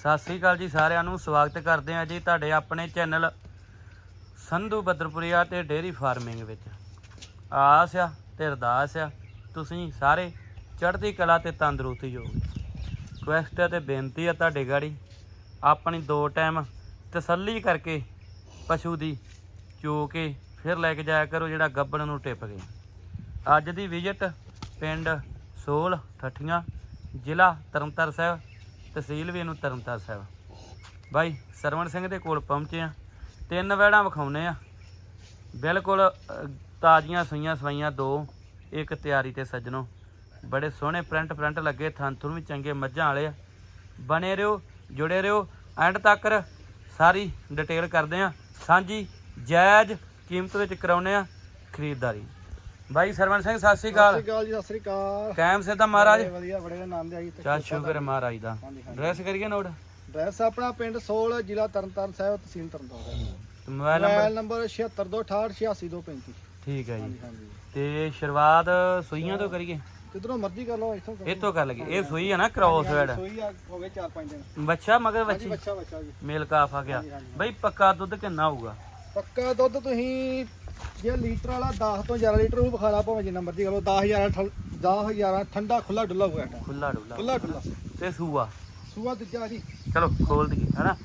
ਸਤਿ ਸ੍ਰੀ ਅਕਾਲ ਜੀ ਸਾਰਿਆਂ ਨੂੰ, ਸਵਾਗਤ ਕਰਦੇ ਹਾਂ ਜੀ ਤੁਹਾਡੇ ਆਪਣੇ ਚੈਨਲ ਸੰਧੂ ਬਦਰਪੁਰੀਆ ਤੇ ਡੇਰੀ ਫਾਰਮਿੰਗ ਵਿੱਚ। ਆਸ ਆ ਤੇ ਅਰਦਾਸ ਆ, ਤੁਸੀਂ ਸਾਰੇ ਚੜ੍ਹਦੀ ਕਲਾ ਤੇ ਤੰਦਰੁਸਤੀ ਹੋ ਕੁਐਸਟ ਤੇ ਬੇਨਤੀ ਆ ਤੁਹਾਡੇ ਗਾੜੀ, ਆਪਣੀ ਦੋ ਟਾਈਮ ਤਸੱਲੀ ਕਰਕੇ ਪਸ਼ੂ ਦੀ ਚੋ ਕੇ ਫਿਰ ਲੈ ਕੇ ਜਾਇਆ ਕਰੋ ਜਿਹੜਾ ਗੱਬਣ ਨੂੰ ਟਿਪ ਗਏ ਅੱਜ ਦੀ ਵਿਜ਼ਿਟ ਪਿੰਡ ਸੋਲ, ਠੱਠੀਆਂ, ਜ਼ਿਲ੍ਹਾ ਤਰਨਤਾਰਨ ਸਾਹਿਬ ਤਹਿਸੀਲ ਵੀ ਇਹਨੂੰ ਤਰਨਤਾਰਨ ਸਾਹਿਬ। ਬਾਈ, ਸਰਵਣ ਸਿੰਘ ਦੇ ਕੋਲ ਪਹੁੰਚੇ ਆ। ਤਿੰਨ ਵੈੜਾਂ ਵਿਖਾਉਨੇ ਆ। ਬਿਲਕੁਲ ਤਾਜ਼ੀਆਂ ਸੂਈਆਂ ਸਵਾਈਆਂ ਦੋ, ਇੱਕ ਤਿਆਰੀ ਤੇ ਸੱਜਣੋ। ਬੜੇ ਸੋਹਣੇ ਪ੍ਰਿੰਟ ਪ੍ਰਿੰਟ ਲੱਗੇ, ਥਣ ਥੁਣ ਵੀ ਚੰਗੇ, ਮੱਝਾਂ ਵਾਲੇ ਆ। ਬਣੇ ਰਹੋ, ਜੁੜੇ ਰਹੋ। ਐਂਡ ਤੱਕ ਸਾਰੀ ਡਿਟੇਲ ਕਰਦੇ ਆ। ਸਾਂਝੀ ਜਾਇਜ਼ ਕੀਮਤ ਵਿੱਚ ਕਰਾਉਨੇ ਆ ਖਰੀਦਦਾਰੀ। ਬਾਈ ਸਰਵਣ ਸਿੰਘ ਸਤਿ ਸ੍ਰੀ ਸਤਿ ਅਕਾਲ ਸ਼੍ਰੀ ਅਕਾਲ ਜੀ ਸਤਿ ਸ਼੍ਰੀ ਅਕਾਲ। ਕਾਇਮ ਸਿੱਧਾ ਮਹਾਰਾਜ। ਬੜੇ ਵਧੀਆ ਬੜੇ ਆਨੰਦ ਆਈ ਤੇ ਚਾ ਸ਼ੁਕਰ ਹੈ ਮਹਾਰਾਜ ਦਾ। ਹਾਂਜੀ, ਕਰੀਏ ਨੋਟ? ਐਡਰੈਸ ਆਪਣਾ ਪਿੰਡ ਸੋਲ ਜ਼ਿਲ੍ਹਾ ਤਰਨਤਾਰਨ ਸਾਹਿਬ ਤਹਿਸੀਲ ਤਰਨਤਾਰਨ ਤੇ ਮੋਬਾਈਲ ਮੋਬਾਈਲ ਨੰਬਰ ਨੰਬਰ 7628688235 ਠੀਕ ਹੈ ਜੀ। ਹਾਂਜੀ ਹਾਂਜੀ। ਤੇ ਸ਼ੁਰੂਆਤ ਸੂਈਆਂ ਤੋਂ ਕਰੀਏ? ਕਿਧਰੋਂ ਮਰਜ਼ੀ ਕਰ ਲਓ ਇੱਥੋਂ ਇਹ ਤੋਂ ਕਰ ਲਈਏ। ਇਹ ਸੂਈ ਹੈ ਨਾ ਕ੍ਰੋਸ ਵੈਡ ਸੋਈ ਆ ਹੋ ਗਏ 4-5 ਦਿਨ। ਬੱਚਾ ਮਗਰ ਹਾਂਜੀ ਬੱਚੀ ਬੱਚਾ ਬੱਚਾ ਜੀ। ਮੇਲ ਕਾਫ ਆ ਗਿਆ। ਹਾਂਜੀ, ਹਾਂਜੀ। ਬਈ ਪੱਕਾ ਦੁੱਧ ਕਿੰਨਾ ਹੋਊਗਾ? ਪੱਕਾ ਦੁੱਧ ਤੁਸੀਂ ਜੇ ਲੀਟਰ ਵਾਲਾ 10 ਤੋਂ 11 ਲੀਟਰ ਉਹ ਲਾ ਭਾਵੇਂ ਜਿੰਨਾ ਮਰਜ਼ੀ ਕਰ ਲਓ 10000 10000 ਠੰਡਾ ਖੁੱਲਾ ਡੁੱਲਾ ਹੋਇਆ ਹੈ। ਖੁੱਲਾ ਡੁੱਲਾ। ਖੁੱਲਾ ਡੁੱਲਾ। ਤੇ ਸੂਆ। ਸੂਆ ਦੂਜਾ ਜੀ। ਚਲੋ ਖੋਲ ਦਈਏ ਹੈਨਾ?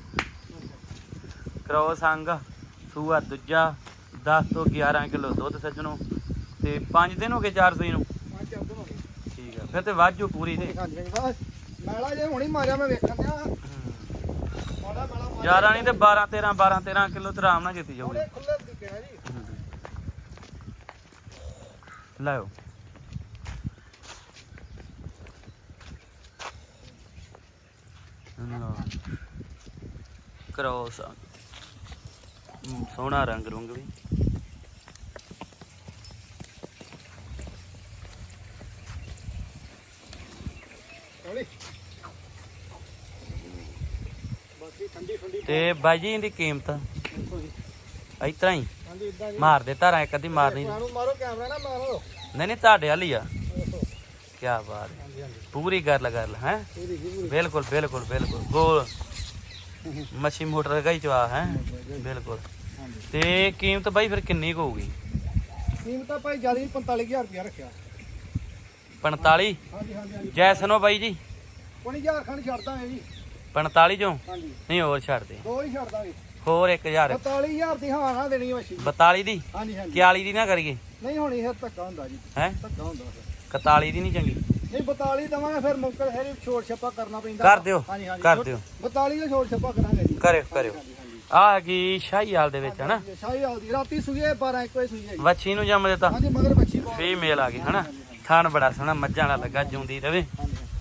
ਕ੍ਰੋਸ ਅੰਗ ਸੂਆ ਦੂਜਾ 10 ਤੋਂ 11 ਕਿਲੋ ਦੁੱਧ ਸੱਜਣੋ ਤੇ 5 ਦਿਨ ਹੋ ਗਏ ਚਾਰ ਸੂਈ ਨੂੰ। ਪੰਜ ਚਾਰ ਦਿਨ ਹੋ ਗਏ। ਠੀਕ ਹੈ ਫਿਰ ਤੇ ਵਾਜੂ ਪੂਰੀ ਤੇ। ਹਾਂਜੀ ਹਾਂਜੀ ਬਸ। ਮੈਲਾ ਜੇ ਹੁਣੀ ਮਾਰਿਆ ਮੈਂ ਵੇਖਣ ਦਿਆ। ਮਾੜਾ ਮੈਲਾ ਮਾਰਿਆ। ਨਹੀਂ ਤੇ 12 13 12 13 ਕਿਲੋ ਤੇ ਆਰਾਮ ਨਾਲ ਜਿੱਤੀ ਜਾਊਗੀ। ਉਹਨੇ ਖੁੱਲੇ ਦਿੱਕੇ ਨਾ ਜੀ। ਲਾਓ ਲਓ ਕ੍ਰੋਸ ਸੋਹਣਾ ਰੰਗ ਰੁੰਗ ਵੀ। ਹੌਲੀ। ਬਾਕੀ ਠੰਡੀ ਠੰਡੀ ਤੇ ਬਾਈ ਜੀ ਇਹਦੀ ਕੀਮਤ? ਇਸ ਤਰ੍ਹਾਂ ਹੀ। ਹਾਂਜੀ ਇਦਾਂ ਜੀ। ਮਾਰ ਦੇ ਧਾਰਾਂ ਇੱਕ ਅੱਧੀ ਮਾਰਨੀ ਨੂੰ। ਮਾਰੋ ਕੈਮਰਾ ਨਾ ਮਾਰੋ। ਨਹੀਂ ਨਹੀਂ ਤੁਹਾਡੇ ਵਾਲੀ ਆ। ਕੀ ਬਾਤ ਹੈ। ਹਾਂਜੀ ਹਾਂਜੀ। ਪੂਰੀ ਗੱਲ ਹੈ? ਪੂਰੀ ਜੀ ਪੂਰੀ। ਬਿਲਕੁਲ ਬਿਲਕੁਲ ਬਿਲਕੁਲ। ਗੋਲ। ਮੱਛੀ ਮੋਟਰ ਦਾ ਹੀ ਚਵਾ ਹੈ? ਬਿਲਕੁਲ। ਹਾਂਜੀ। ਤੇ ਕੀਮਤ ਬਾਈ ਫਿਰ ਕਿੰਨੀ ਕੁ ਹੋਊਗੀ? ਕੀਮਤ ਤਾਂ ਭਾਈ ਜ਼ਿਆਦਾ 45000 ਰੁਪਇਆ ਰੱਖਿਆ। 45 ਹਾਂਜੀ ਹਾਂਜੀ ਹਾਂਜੀ। ਜੈਸਨੋ ਬਾਈ ਜੀ। ਕੋਣੀ ਹਜ਼ਾਰ ਖਣ ਛੱਡ ਦਾਂਗੇ ਜੀ। 45 ਚੋਂ? ਹਾਂਜੀ। ਨਹੀਂ ਹੋਰ ਛੱਡ ਦੇ। ਦੋ ਹੀ ਛੱਡ ਦਾਂਗੇ। ਹੋਰ 1000 45000 ਦੀ ਹਾਂ ਨਾ ਦੇਣੀ ਵਸ਼ੀ 42 ਦੀ? ਹਾਂਜੀ ਹਾਂਜੀ। 41 ਦੀ ਨਾ ਕਰੀਏ। ਨਹੀਂ ਹੋਣੀ ਇਹ ਧੱਕਾ ਹੁੰਦਾ ਜੀ। ਹੈ? ਧੱਕਾ ਹੁੰਦਾ ਫਿਰ। 41 ਦੀ ਨਹੀਂ ਚੰਗੀ। ਨਹੀਂ 42 ਦਵਾਂਗੇ ਫਿਰ ਮੁੱਕਰ ਹੈ ਛੋੜ ਛੱਪਾ ਕਰਨਾ ਪੈਂਦਾ। ਕਰ ਦਿਓ। ਕਰ ਦਿਓ। 42 ਦਾ ਛੋੜ ਛੱਪਾ ਕਰਾਂਗੇ ਜੀ। ਕਰਿਓ ਕਰਿਓ। ਆ ਗਈ ਸ਼ਾਹੀਵਾਲ ਦੇ ਵਿੱਚ ਹਨਾ? ਸ਼ਾਹੀ ਆਉਦੀ ਰਾਤੀ ਸੂਏ 12 1 ਵਜੇ ਸੂਈ ਹੈ ਜੀ। ਵੱਛੀ ਨੂੰ ਜੰਮ ਦਿੱਤਾ। ਹਾਂਜੀ ਮਗਰ ਬਹੁਤ ਫੀਮੇਲ ਆ ਗਈ ਹਨਾ? ਥਣ ਬੜਾ ਸੋਹਣਾ ਮੱਝਾਂ ਵਾਲਾ ਲੱਗਾ ਜਿਉਂਦੀ ਰਵੇ।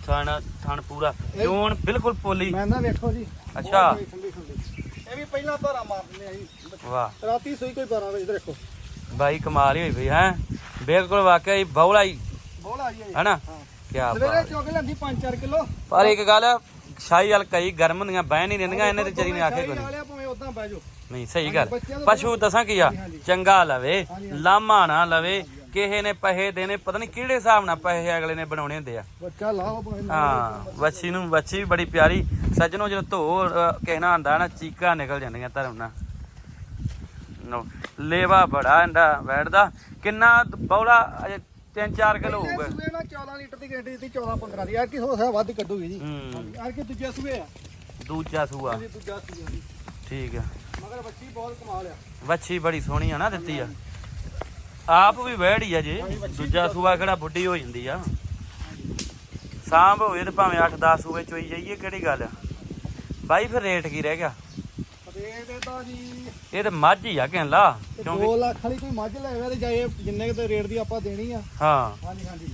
ਥਣ ਥਣ ਪੂਰਾ। ਜੂਣ ਬਿਲਕੁਲ ਪੋਲੀ। ਮੈਂ ਨਾ ਵੇਖੋ ਜੀ। ਅੱਛਾ। ਬਹੁਤ ਠੰਡੀ ਠੰਡੀ ਇਹ ਵੀ ਪਹਿਲਾਂ ਧਾਰਾ ਮਾਰ ਦਿੰਦੇ ਆ ਜੀ। ਵਾਹ। ਰਾਤੀ ਸੂਈ ਕੋਈ 12 ਵਜੇ ਦੇਖੋ। ਬਾਈ ਕਮਾਲ ਹੀ ਹੋਈ ਬਈ ਹੈ? ਬਿਲਕੁਲ ਵਾਕਿਆ ਹੀ ਬੌਲਾ ਹੀ। ਬੋਲ ਆ ਜੀ। ਹਨਾ? ਹਾਂ। ਕੀ ਸਵੇਰੇ ਬਾਤ ਚੁੱਕ ਲੈਂਦੀ 5-4 ਕਿਲੋ। ਪਰ ਇੱਕ ਗੱਲ ਸ਼ਾਹੀਵਾਲ ਕਈ ਗਰਮ ਹੁੰਦੀਆਂ ਬਹਿ ਨਹੀਂ ਰਹਿੰਦੀਆਂ ਇਹਨੇ ਤੇ ਚਰੀ ਨੇ ਆਖੇ ਕੋਈ ਨਹੀਂ। ਸਹੀ ਗੱਲ। ਪਸ਼ੂ ਦੱਸਾਂ ਕੀ ਆ। ਚੰਗਾ ਲਵੇ। ਲਾਮਾ ਨਾ ਲਵੇ ਕਿਸੇ ਨੇ ਪੈਸੇ ਦੇਣੇ ਪਤਾ ਨਹੀਂ ਕਿਹੜੇ ਹਿਸਾਬ ਨਾਲ ਪੈਸੇ ਅਗਲੇ ਨੇ ਬਣਾਉਣੇ ਹੁੰਦੇ ਆ। ਬੱਚਾ ਲਾਓ ਹਾਂ ਵੱਛੀ ਨੂੰ ਵੱਛੀ ਵੀ ਬੜੀ ਪਿਆਰੀ। ਸੱਜਣੋ ਜਦੋਂ ਧੋ ਨਾਲ ਆਂਦਾ ਨਾ ਚੀਕਾਂ ਨਿਕਲ ਜਾਂਦੀਆਂ ਧਰਮ ਨਾਲ। ਨੋ ਲੇਵਾ ਬੜਾ ਇਹਦਾ ਬੈਠਦਾ। ਕਿੰਨਾ ਬੌਲਾ ਅਜੇ 3-4 ਕਿਲੋ ਹੋਊਗਾ। ਸੂਏ ਨਾਲ 14 ਲੀਟਰ ਦੀ ਗਰੰਟੀ ਦਿੱਤੀ 14-15 ਦੀ। ਯਾਰ ਕੀ ਹੋ ਸਕਦਾ ਵੱਧ ਕੱਢੂਗੀ ਜੀ। ਹੂੰ। ਹਾਂਜੀ ਯਾਰ ਕੀ ਦੂਜਾ ਸੂਏ ਆ ਦੂਜਾ ਸੂਆ ਦੂਜਾ ਠੀਕ ਆ। ਮਗਰ ਬੱਚੀ ਬਹੁਤ ਕਮਾਲ ਆ। ਵੱਛੀ ਬੜੀ ਸੋਹਣੀ ਆ ਨਾ ਦਿੱਤੀ ਆ। ਆਪ ਵੀ ਵਹਿੜੀ ਆ ਜੇ। ਦੂਜਾ ਸੂਆ ਕਿਹੜਾ ਬੁੱਢੀ ਹੋ ਜਾਂਦੀ ਆ। ਸਾਂਭ ਹੋਵੇ ਤੇ ਭਾਵੇਂ 8-10 ਸੂਏ ਚੋਈ ਜਾਈਏ ਕਿਹੜੀ ਗੱਲ ਆ। ਬਾਈ ਫਿਰ ਰੇਟ ਕੀ ਰਹਿ ਗਿਆ? ਰੇਟ ਇਹਦਾ ਜੀ ਇਹ ਤੇ ਮੱਝ ਹੀ ਆ ਕਹਿੰਦਾ ਕਿਉਂਕਿ 2 ਲੱਖ ਵਾਲੀ ਕੋਈ ਮੱਝ ਲੈਵੇ ਤੇ ਜਾਏ ਜਿੰਨੇ ਕੁ ਰੇਟ ਦੀ ਆਪਾਂ ਦੇਣੀ ਆ। ਹਾਂ। ਹਾਂਜੀ ਹਾਂਜੀ।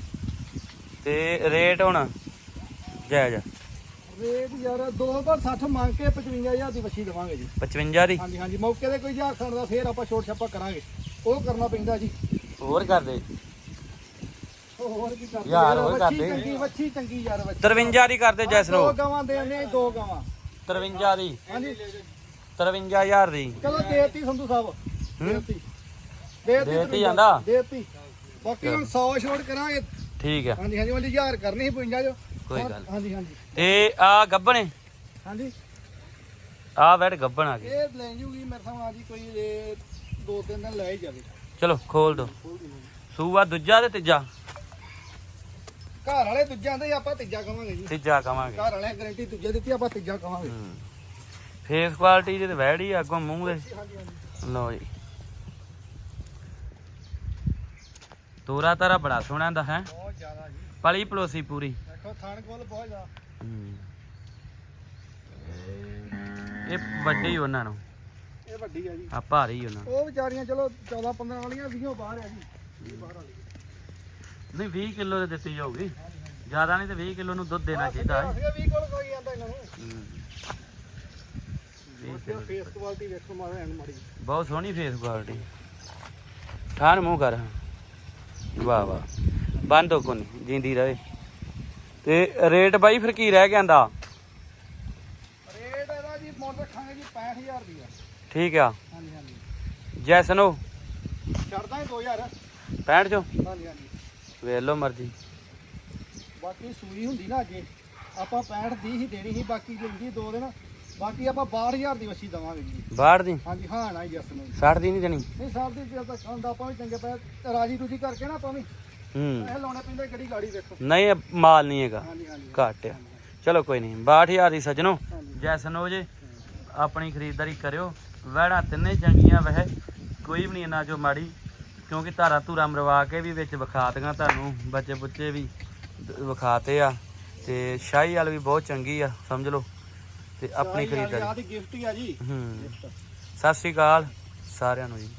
ਤੇ ਰੇਟ ਹੁਣ? ਜਾਇਜ਼ ਰੇਟ ਯਾਰ 260 ਮੰਗ ਕੇ 55000 ਦੀ ਬੱਚੀ ਦੇਵਾਂਗੇ ਜੀ। 55 ਦੀ? ਹਾਂਜੀ ਹਾਂਜੀ। ਮੌਕੇ ਤੇ ਕੋਈ ਹਜ਼ਾਰ ਖਣ ਦਾ ਫੇਰ ਆਪਾਂ ਛੋਟ ਛਾਪਾ ਕਰਾਂਗੇ। ਉਹ ਕਰਨਾ ਪੈਂਦਾ ਜੀ। ਹੋਰ ਕਰ ਦੇ ਉਹ ਹੋਰ ਕੀ ਕਰਦੇ। ਯਾਰ, ਹੋਰ ਵੱਛੀ ਕਰਦੇ। ਚੰਗੀ ਵੱਛੀ ਚੰਗੀ ਯਾਰ ਵੱਛੀ। 53 ਦੀ ਕਰ ਦੇ ਜੈਸਨੋ। ਦੋ ਗਾਵਾਂ ਦੇਣੇ ਦੋ ਗਾਵਾਂ। 53 ਦੀ। ਹਾਂਜੀ। 53000 ਦੀ। ਚਲੋ ਦੇਤੀ ਸੰਧੂ ਸਾਹਿਬ। ਦੇਤੀ। ਦੇਤੀ ਜਾਂਦਾ? ਦੇਤੀ। ਬਾਕੀ ਹੁਣ 100 ਛੋਟ ਕਰਾਂਗੇ। ਠੀਕ ਆ। ਹਾਂਜੀ ਹਾਂਜੀ ਉਹਦੀ ਹਜ਼ਾਰ ਕਰਨੀ ਸੀ 55 ਜੋ ਕੋਈ ਗੱਲ। ਹਾਂਜੀ ਹਾਂਜੀ। ਤੇ ਆ ਗੱਬਣੇ ਹਾਂਜੀ। ਆ ਵੈੜ ਗੱਬਣ ਆ ਗਈ। ਇਹ ਲੈ ਜੂਗੀ ਮੇਰੇ ਸਾਹਮਣੇ ਜੀ ਕੋਈ ਇਹ ਦੋ ਤਿੰਨ ਦਿਨ ਲੈ ਹੀ ਜਾਵੇ। ਚਲੋ ਖੋਲ ਦੋ। ਸੂਆ ਦੂਜਾ ਤੇ ਤੀਜਾ? ਘਰ ਵਾਲੇ ਦੂਜਿਆਂ ਦੇ ਆਪਾਂ ਤੀਜਾ ਕਵਾਂਗੇ ਜੀ। ਤੀਜਾ ਕਵਾਂਗੇ। ਘਰ ਵਾਲਿਆਂ ਗਾਰੰਟੀ ਦੂਜੇ ਦਿੱਤੀ ਆਪਾਂ ਤੀਜਾ ਕਵਾਂਗੇ। ਫੇਸ ਕੁਆਲਿਟੀ ਜੇ ਤੇ ਵੈੜ ਹੀ ਆ, ਅੱਗੋਂ ਮੂੰਹ ਦੇ। ਲਓ ਜੀ। ਤੋਰਾ ਤਾਰਾ ਬੜਾ ਸੋਹਣਾ ਦਾ ਹੈ? ਬਹੁਤ ਜ਼ਿਆਦਾ ਜੀ। ਪਲੀ ਪਲੋਸੀ ਪੂਰੀ। ਦੇਖੋ ਥਾਣ ਕੋਲ ਬਹੁਤ ਜ਼ਿਆਦਾ। ਇਹ ਵੱਡੀ ਉਹਨਾਂ ਨੂੰ। ਇਹ ਵੱਡੀ ਆ ਜੀ। ਆ ਭਾਰੀ ਉਹਨਾਂ ਉਹ ਵਿਚਾਰੀਆਂ ਚਲੋ 14 15 ਵਾਲੀਆਂ 20 ਬਾਹਰ ਆ ਜੀ। 20 ਬਾਹਰ ਵਾਲੀ ਨਹੀਂ 20 ਕਿਲੋ ਦੇ ਦਿੱਤੀ ਜਾਊਗੀ। ਜ਼ਿਆਦਾ ਨਹੀਂ ਤੇ 20 ਕਿਲੋ ਨੂੰ ਦੁੱਧ ਦੇਣਾ ਚਾਹੀਦਾ ਹੈ 20 ਕੋਲ ਕੋਈ ਜਾਂਦਾ ਇਹਨਾਂ ਨੂੰ। ਵੀਹ। ਫੇਸ ਕੁਆਲਿਟੀ ਵੇਖੋ ਮਾਰੇ ਐਨ ਮਾੜੀ ਬਹੁਤ ਸੋਹਣੀ ਫੇਸ ਕੁਆਲਿਟੀ ਖਾਨ ਮੂੰਹ ਕਰ। ਵਾਹ ਵਾਹ। ਬੰਦ ਹੋ ਕੋਨੀ ਜਿੰਦੀ ਰਵੇ। ਤੇ ਰੇਟ ਬਾਈ ਫਿਰ ਕੀ ਰਹਿ ਗਿਆ ਦਾ ਰੇਟ ਇਹਦਾ ਜੀ ਮੁੱਲ ਰੱਖਾਂਗੇ ਜੀ 65000 ਦੀ ਆ। ਠੀਕ ਆ। ਹਾਂਜੀ ਹਾਂਜੀ ਜੈਸਨੋ ਛੱਡਦਾ 2000 65 ਚੋਂ। ਹਾਂਜੀ ਹਾਂਜੀ। ਵੇਖ ਲਓ ਮਰਜ਼ੀ। ਬਾਕੀ ਸੂਈ ਹੁੰਦੀ ਨਾ ਅੱਗੇ। ਆਪਾਂ 65 ਦੀ ਹੀ ਦੇਣੀ ਸੀ ਬਾਕੀ ਜਿੰਦੀ ਦੋ ਦਿਨ। ਬਾਕੀ ਆਪਾਂ 62000 ਦੀ ਵਸੀ ਦਵਾਂਗੇ ਜੀ। ਬਾਹਰ ਦੀ? ਹਾਂਜੀ ਹਾਂ ਨਾ ਜਸ ਨੂੰ। 60 ਦੀ ਨਹੀਂ ਦੇਣੀ। ਨਹੀਂ ਸਾਹਿਬ ਦੀ ਜੇ ਤਾਂ ਆਪਾਂ ਵੀ ਚੰਗੇ ਪੈ ਰਾਜੀ ਰੂਜੀ ਕਰਕੇ ਨਾ ਆਪਾਂ ਵੀ। ਹੂੰ। ਇਹ ਲਾਉਣੇ ਪੈਂਦੇ ਗੜੀ ਗਾੜੀ ਵੇਖੋ। ਨਹੀਂ ਇਹ ਮਾਲ ਨਹੀਂ ਹੈਗਾ। ਘੱਟ ਆ। ਚਲੋ ਕੋਈ ਨਹੀਂ 62000 ਦੀ ਸਜਣੋ। ਜੈਸਨੋ ਜੇ ਆਪਣੀ ਖਰੀਦਦਾਰੀ ਕਰਿਓ। ਵਹਿੜਾਂ ਤਿੰਨੇ ਚੰਗੀਆਂ ਵਹਿ ਕੋਈ ਵੀ ਨਹੀਂ ਇਹਨਾਂ ਚੋਂ ਮਾੜੀ ਕਿਉਂਕਿ ਧਾਰਾ ਧੂਰਾ ਮਰਵਾ ਕੇ ਵੀ ਵਿੱਚ ਵਿਖਾਤੀਆਂ ਤੁਹਾਨੂੰ ਬੱਚੇ ਬੁੱਚੇ ਵੀ ਵਿਖਾਤੇ ਆ। ਤੇ ਸ਼ਾਹੀ ਵਾਲ ਵੀ ਬਹੁਤ ਚੰਗੀ ਆ ਸਮਝ ਲਓ। ਤੇ ਆਪਣੀ ਆਹ ਖਰੀਦਦਾਰੀ। ਦੀ ਗਿਫਟ ਹੀ ਆ ਜੀ। ਹੂੰ। gift। ਸਤਿ ਸ਼੍ਰੀ ਅਕਾਲ ਸਾਰਿਆਂ ਨੂੰ ਜੀ।